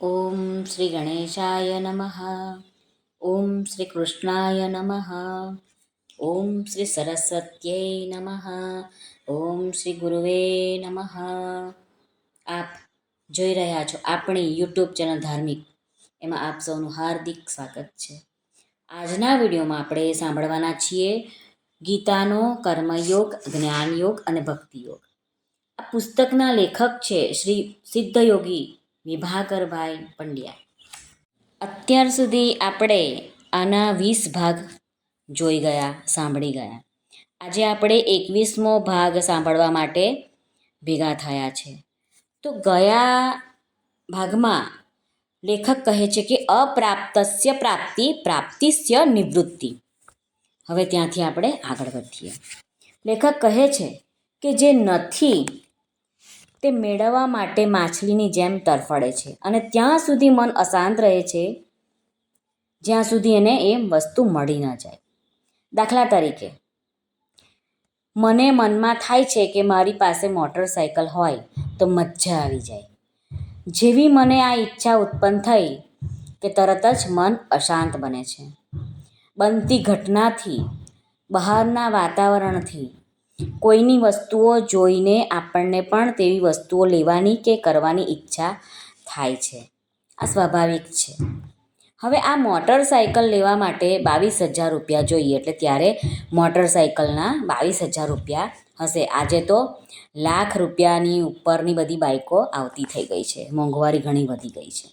ઓમ શ્રી ગણેશાય નમઃ ઓમ શ્રી કૃષ્ણાય નમઃ ઓમ શ્રી સરસ્વત્યై નમઃ ઓમ શ્રી ગુરુવે નમઃ આપ જોઈ રહ્યા છો આપણી યુટ્યુબ ચેનલ ધાર્મિક। એમાં આપ સૌનું હાર્દિક સ્વાગત છે। આજના વિડીયોમાં આપણે સાંભળવાના છીએ ગીતાનો કર્મયોગ, જ્ઞાનયોગ અને ભક્તિયોગ। આ પુસ્તકના લેખક છે શ્રી સિદ્ધયોગી વિભાકરભાઈ પંડ્યા અત્યાર સુધી આપણે આના વીસ ભાગ જોઈ ગયા, સાંભળી ગયા. આજે આપણે એકવીસમો ભાગ સાંભળવા માટે ભેગા થયા છે. તો ગયા ભાગમાં લેખક કહે છે કે અપ્રાપ્તસ્ય પ્રાપ્તિ, પ્રાપ્તિસ્ય નિવૃત્તિ. હવે ત્યાંથી આપણે આગળ વધીએ. લેખક કહે છે કે જે નથી તે મેળવવા માટે માછલીની જેમ તરફડે છે અને ત્યાં સુધી મન અશાંત રહે છે, જ્યાં સુધી એને એ વસ્તુ મળી ન જાય. દાખલા તરીકે, મને મનમાં થાય છે કે મારી પાસે મોટરસાયકલ હોય તો મજા આવી જાય. જેવી મને આ ઈચ્છા ઉત્પન્ન થઈ કે તરત જ મન અશાંત બને છે. બનતી ઘટનાથી, બહારના વાતાવરણથી કોઈની વસ્તુઓ જોઈને આપણને પણ તેવી વસ્તુઓ લેવાની કે કરવાની ઈચ્છા થાય છે. આ સ્વાભાવિક છે. હવે આ મોટરસાયકલ લેવા માટે બાવીસ હજાર રૂપિયા જોઈએ એટલે ત્યારે મોટરસાયકલના બાવીસ હજાર રૂપિયા હશે. આજે તો લાખ રૂપિયાની ઉપરની બધી બાઇકો આવતી થઈ ગઈ છે. મોંઘવારી ઘણી વધી ગઈ છે.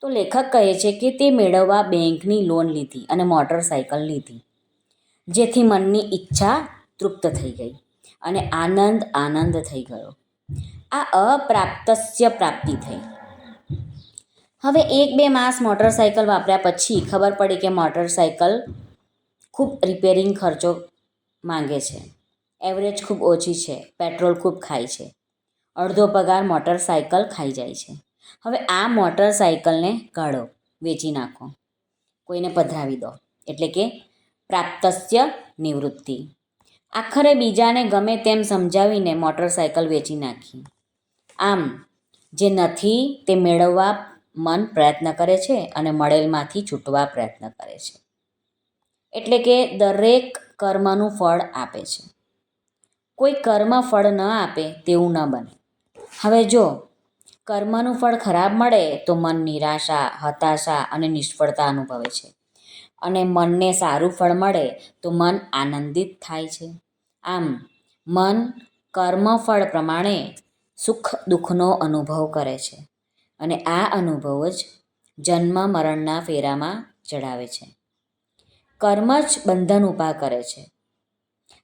તો લેખક કહે છે કે તે મેળવવા બેંકની લોન લીધી અને મોટરસાયકલ લીધી, જેથી મનની ઈચ્છા તૃપ્ત થઈ ગઈ અને આનંદ આનંદ થઈ ગયો. આ અપ્રાપ્તસ્ય પ્રાપ્તિ થઈ. હવે એક બે માસ મોટરસાયકલ વાપર્યા પછી ખબર પડી કે મોટરસાયકલ ખૂબ રિપેરિંગ ખર્ચો માંગે છે. એવરેજ ખૂબ ઓછી છે. પેટ્રોલ ખૂબ ખાય છે. અડધો પગાર મોટરસાયકલ ખાઈ જાય છે. હવે આ મોટરસાયકલને કાઢો વેચી નાખો. કોઈને પધરાવી દો. એટલે કે પ્રાપ્તસ્ય નિવૃત્તિ. આખરે બીજાને ગમે તેમ સમજાવીને મોટરસાયકલ વેચી નાખી. આમ, જે નથી તે મેળવવા મન પ્રયત્ન કરે છે અને મળેલમાંથી છૂટવા પ્રયત્ન કરે છે. એટલે કે દરેક કર્મનું ફળ આપે છે. કોઈ કર્મ ફળ ન આપે તેવું ન બને. હવે જો કર્મનું ફળ ખરાબ મળે તો મન નિરાશા, હતાશા અને નિષ્ફળતા અનુભવે છે. અને મનને સારું ફળ મળે તો મન આનંદિત થાય છે. આમ, મન કર્મફળ પ્રમાણે સુખ દુઃખનો અનુભવ કરે છે અને આ અનુભવ જ જન્મ મરણના ફેરામાં ચડાવે છે. કર્મ જ બંધન ઊભા કરે છે.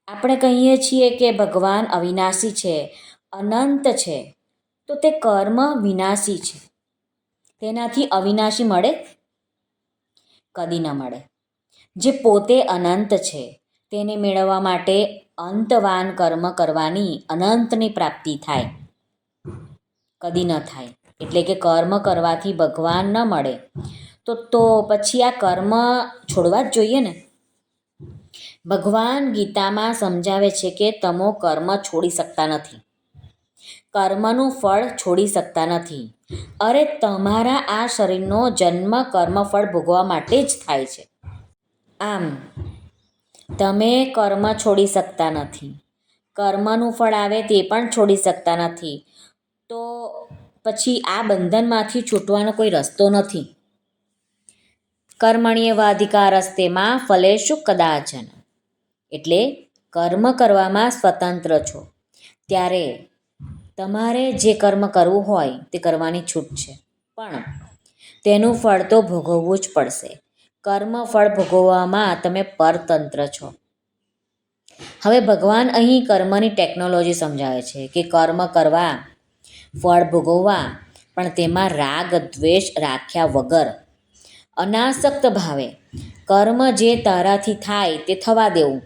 આપણે કહીએ છીએ કે ભગવાન અવિનાશી છે, અનંત છે, તો તે કર્મ વિનાશી છે. તેનાથી અવિનાશી મળે? કદી ન મળે. જે પોતે અનંત છે તેને મેળવવા માટે અંતવાન કર્મ કરવાની અનંતની પ્રાપ્તિ થાય. કદી ન થાય. એટલે કે કર્મ કરવાથી ભગવાન ન મળે. તો તો પછી આ કર્મ છોડવા જ જોઈએ ને? ભગવાન ગીતામાં સમજાવે છે કે તમો કર્મ છોડી શકતા નથી. કર્મનું ફળ છોડી શકતા નથી. અરે, તમારા આ શરીરનો જન્મ કર્મફળ ભોગવા માટે જ થાય છે. આમ તમે કર્મ છોડી શકતા નથી. કર્મનું ફળ આવે તે પણ છોડી શકતા નથી. તો પછી આ બંધનમાંથી છૂટવાનો કોઈ રસ્તો નથી. કર્મણ્યવાધિકારસ્તેમાં ફલેશુ કદાચન. એટલે કર્મ કરવામાં સ્વતંત્ર છો. ત્યારે તમારે જે કર્મ કરવું હોય તે કરવાની છૂટ છે. પણ તેનું ફળ તો ભોગવવું જ પડશે. કર્મ ફળ ભોગવવામાં તમે પરતંત્ર છો. હવે ભગવાન અહીં કર્મની ટેકનોલોજી સમજાવે છે કે કર્મ કરવા, ફળ ભોગવવા, પણ તેમાં રાગ, દ્વેષ રાખ્યા વગર અનાસક્ત ભાવે. કર્મ જે તારાથી થાય તે થવા દેવું.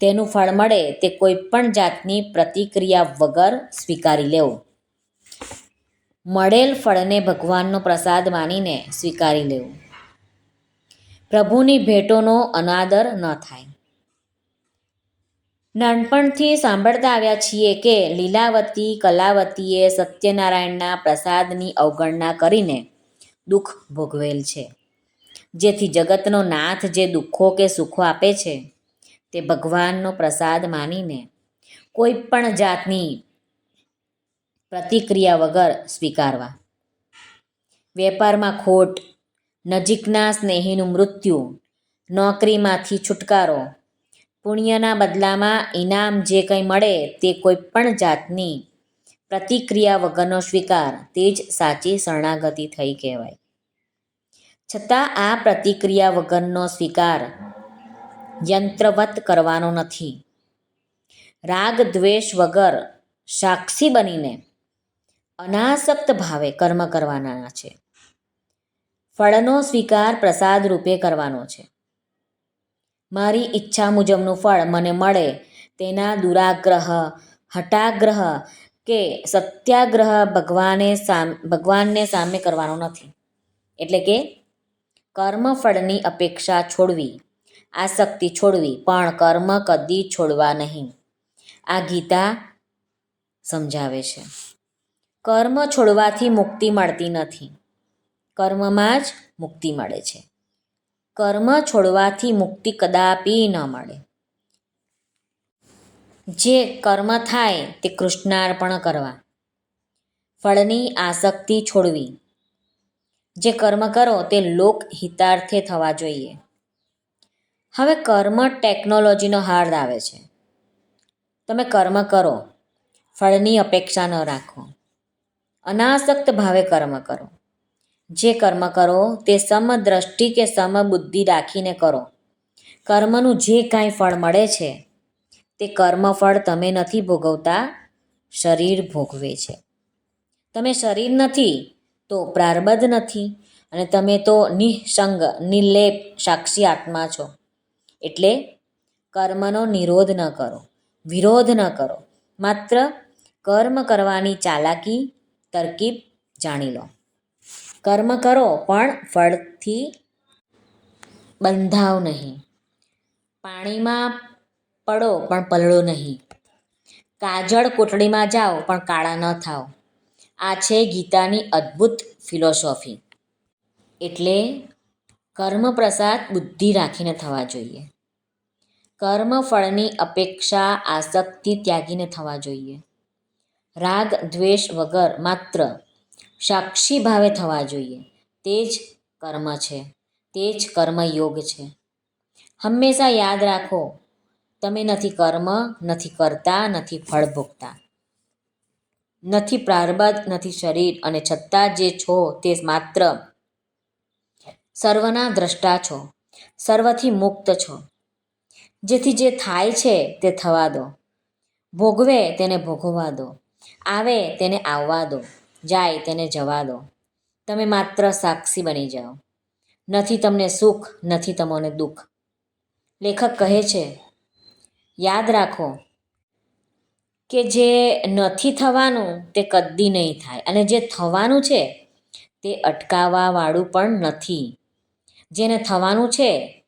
તેનું ફળ મળે તે કોઈ પણ જાતની પ્રતિક્રિયા વગર સ્વીકારી લેવું. મળેલ ફળને ભગવાનનો પ્રસાદ માનીને સ્વીકારી લેવું. પ્રભુની ભેટોનો અનાદર ન થાય. નાનપણથી સાંભળતા આવ્યા છીએ કે લીલાવતી કલાવતીએ સત્યનારાયણના પ્રસાદની અવગણના કરીને દુઃખ ભોગવેલ છે. જેથી જગતનો નાથ જે દુઃખો કે સુખો આપે છે, તે ભગવાનનો પ્રસાદ માનીને કોઈ પણ જાતની પ્રતિક્રિયા વગર સ્વીકારવા. વેપારમાં ખોટ નજીકના સ્નેહીનું મૃત્યુ, નોકરીમાંથી છુટકારો, પુણ્યના બદલામાં ઇનામ જે કંઈ મળે તે કોઈ પણ જાતની પ્રતિક્રિયા વગરનો સ્વીકાર, તે જ સાચી શરણાગતિ થઈ કહેવાય. છતાં આ પ્રતિક્રિયા વગરનો સ્વીકાર યંત્રવત કરવાનો નથી. રાગ દ્વેષ વગર સાક્ષી બનીને અનાસક્ત ભાવે કર્મ કરવાના છે. ફળનો સ્વીકાર પ્રસાદ રૂપે કરવાનો છે. મારી ઈચ્છા મુજબનું ફળ મને મળે તેના દુરાગ્રહ, હટાગ્રહ કે સત્યાગ્રહ ભગવાને સામ, ભગવાનને સામે કરવાનો નથી. એટલે કે કર્મફળની અપેક્ષા છોડવી, આસક્તિ છોડવી, પણ કર્મ કદી છોડવા નહીં. આ ગીતા સમજાવે છે. કર્મ છોડવાથી મુક્તિ મળતી નથી. કર્મમાં જ મુક્તિ મળે છે. કર્મ છોડવાથી મુક્તિ કદાપી ન મળે. જે કર્મ થાય તે કૃષ્ણાર્પણ કરવા. ફળની આસક્તિ છોડવી. જે કર્મ કરો તે લોક હિતાર્થે થવા જોઈએ. હવે કર્મ ટેકનોલોજીનો હાર્દ આવે છે. તમે કર્મ કરો. ફળની અપેક્ષા ન રાખો. અનાસક્ત ભાવે કર્મ કરો. જે કર્મ કરો તે સમદ્રષ્ટિ કે સમબુદ્ધિ રાખીને કરો. કર્મનું જે કાંઈ ફળ મળે છે, તે કર્મફળ તમે નથી ભોગવતા, શરીર ભોગવે છે. તમે શરીર નથી, તો પ્રારબ્ધ નથી અને તમે તો નિસંગ, નિર્લેપ, સાક્ષી આત્મા છો. એટલે કર્મનો નિરોધ ન કરો, વિરોધ ન કરો. માત્ર કર્મ કરવાની ચાલાકી, તરકીબ જાણી લો. કર્મ કરો, પણ ફળથી બંધાવ નહીં. પાણીમાં પડો, પણ પલળો નહીં. કાજળ કોટડીમાં જાઓ, પણ કાળા ન થાઓ. આ છે ગીતાની અદ્ભુત ફિલોસોફી. એટલે કર્મ પ્રસાદ બુદ્ધિ રાખીને થવા જોઈએ. કર્મ ફળની અપેક્ષા આસક્તિ ત્યાગીને થવા જોઈએ. રાગ, દ્વેષ વગર માત્ર સાક્ષી ભાવે થવા જોઈએ. તે જ કર્મ છે. તે જ કર્મયોગ છે. હંમેશા યાદ રાખો, તમે નથી કર્મ, નથી કરતા, નથી ફળ ભોગતા. નથી પ્રારબ્ધ, નથી શરીર અને છતાં જે છો તે માત્ર સર્વના દ્રષ્ટા છો. સર્વથી મુક્ત છો. જેથી જે થાય છે તે થવા દો. ભોગવે તેને ભોગવવા દો. આવે તેને આવવા દો. જાય તેને જવા દો. તમે માત્ર સાક્ષી બની જાઓ. નથી તમને સુખ, નથી તમને દુઃખ. લેખક કહે છે, યાદ રાખો કે જે નથી થવાનું તે કદી નહીં થાય અને જે થવાનું છે તે અટકાવવાવાળું પણ નથી. જેને થવાનું છે,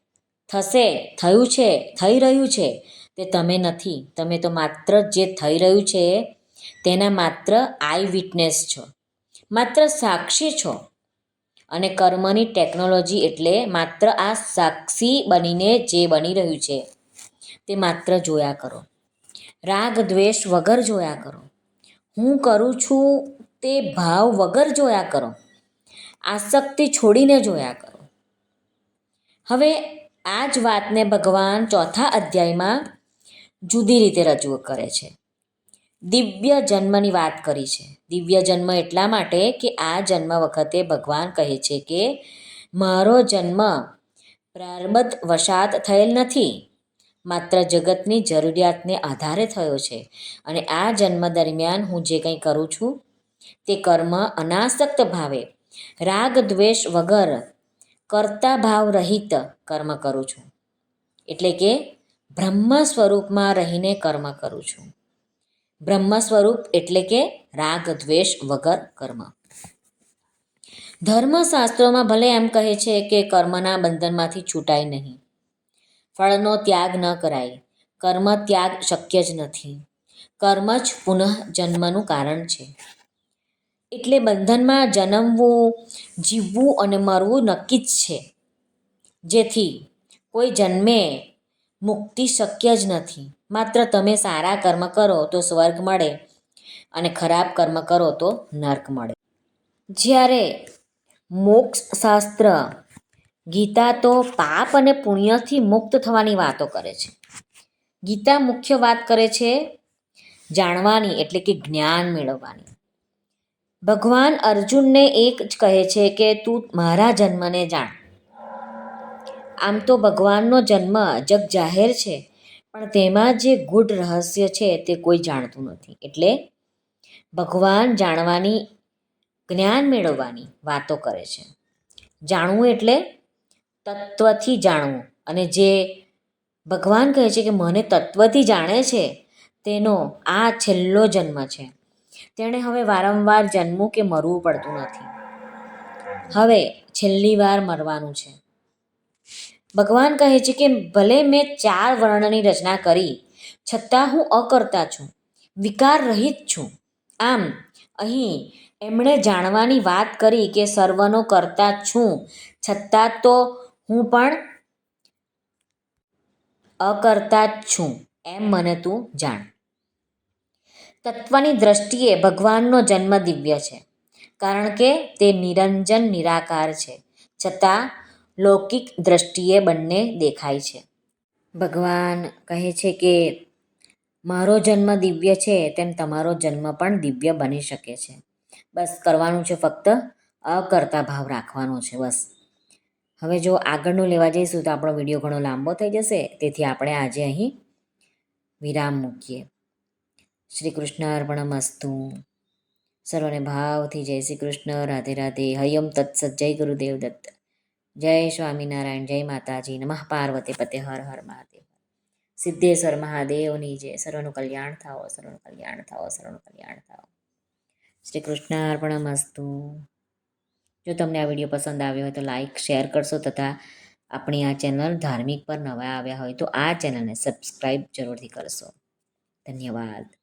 થશે, થયું છે, થઈ રહ્યું છે તે તમે નથી. તમે તો માત્ર જે થઈ રહ્યું છે તેના માત્ર આઈ વિટનેસ છો. માત્ર સાક્ષી છો. અને કર્મની ટેકનોલોજી એટલે માત્ર આ સાક્ષી બનીને જે બની રહ્યું છે, તે માત્ર જોયા કરો. રાગ દ્વેષ વગર જોયા કરો. હું કરું છું તે ભાવ વગર જોયા કરો. આસક્તિ છોડીને જોયા કરો. હવે આ જ વાતને ભગવાન ચોથા અધ્યાયમાં જુદી રીતે રજૂ કરે છે. દિવ્ય જન્મની વાત કરી છે. દિવ્ય જન્મ એટલા માટે કે આ જન્મ વખતે ભગવાન કહે છે કે, મારો જન્મ પ્રારબ્ધ વશાત થયેલ નથી. માત્ર જગતની જરૂરિયાતને આધારે થયો છે. અને આ જન્મ દરમિયાન હું જે કંઈ કરું છું, તે કર્મ અનાસક્ત ભાવે. રાગ દ્વેષ વગર કરતા ભાવ રહિત કર્મ કરું છું. એટલે કે બ્રહ્મ સ્વરૂપમાં રહીને કર્મ કરું છું. બ્રહ્મ સ્વરૂપ એટલે કે રાગ, દ્વેષ વગર કર્મ. ધર્મશાસ્ત્રોમાં ભલે એમ કહે છે કે કર્મના બંધનમાંથી છૂટાય નહીં. ફળનો ત્યાગ ન કરાય. કર્મ ત્યાગ શક્ય જ નથી. કર્મ જ પુનઃ જન્મનું કારણ છે. એટલે બંધનમાં જન્મવું, જીવવું અને મરવું નક્કી જ છે. જેથી કોઈ જન્મે, મુક્તિ શક્ય જ નથી. માત્ર તમે સારા કર્મ કરો તો સ્વર્ગ મળે અને ખરાબ કર્મ કરો તો નર્ક મળે. જ્યારે મોક્ષ શાસ્ત્ર ગીતા તો પાપ અને પુણ્યથી મુક્ત થવાની વાતો કરે છે. ગીતા મુખ્ય વાત કરે છે જાણવાની, એટલે કે જ્ઞાન મેળવવાની. ભગવાન અર્જુનને એક જ કહે છે કે, તું મારા જન્મને જાણ. આમ તો ભગવાનનો જન્મ જગ જાહેર છે. પણ તેમાં જે ગૂઢ રહસ્ય છે તે કોઈ જાણતું નથી. એટલે ભગવાન જાણવાની, જ્ઞાન મેળવવાની વાતો કરે છે. જાણવું એટલે તત્વથી જાણવું. અને જે ભગવાન કહે છે કે મને તત્વથી જાણે છે, તેનો આ છેલ્લો જન્મ છે. તેણે હવે વારંવાર જન્મવું કે મરવું પડતું નથી. હવે છેલ્લી વાર મરવાનું છે. ભગવાન કહે છે કે ભલે મેં ચાર વર્ણની રચના કરી, છતાં હું અકર્તા છું, વિકાર રહિત છું. આમ, અહીં એમણે જાણવાની વાત કરી કે સર્વનો કરતા છું, છતાં તો હું પણ અકર્તા જ છું, એમ મને તું જાણ. તત્વની દ્રષ્ટિએ ભગવાનનો જન્મ દિવ્ય છે, કારણ કે તે નિરંજન નિરાકાર છે, છતાં લૌકિક દ્રષ્ટિએ બંને દેખાય છે. ભગવાન કહે છે કે, મારો જન્મ દિવ્ય છે, તેમ તમારો જન્મ પણ દિવ્ય બની શકે છે. બસ કરવાનું છે ફક્ત અકર્તા ભાવ રાખવાનો છે, બસ. હવે જો આગળનું લેવા જઈશું તો આપણો વીડિયો ઘણો લાંબો થઈ જશે, તેથી આપણે આજે અહીં વિરામ મૂકીએ. શ્રી કૃષ્ણ અર્પણ મસ્તુ. સર્વને ભાવથી જય શ્રી કૃષ્ણ. રાધે રાધે. હરિયમ તત્સત. જય ગુરુદેવ દત્ત. જય સ્વામિનારાયણ, જય માતાજી, નમઃ પાર્વતી પતે, હર હર મહાદેવ. સિદ્ધેશ્વર મહાદેવની જય સર્વનું કલ્યાણ થાઓ સર્વનું કલ્યાણ થાઓ સર્વનું કલ્યાણ થાઓ. શ્રી કૃષ્ણ મસ્તુ. જો તમને આ વીડિયો પસંદ આવ્યો હોય તો લાઈક, શેર કરશો તથા આપણી આ ચેનલ ધાર્મિક પર નવા આવ્યા હોય તો આ ચેનલને સબસ્ક્રાઈબ જરૂરથી કરશો. ધન્યવાદ.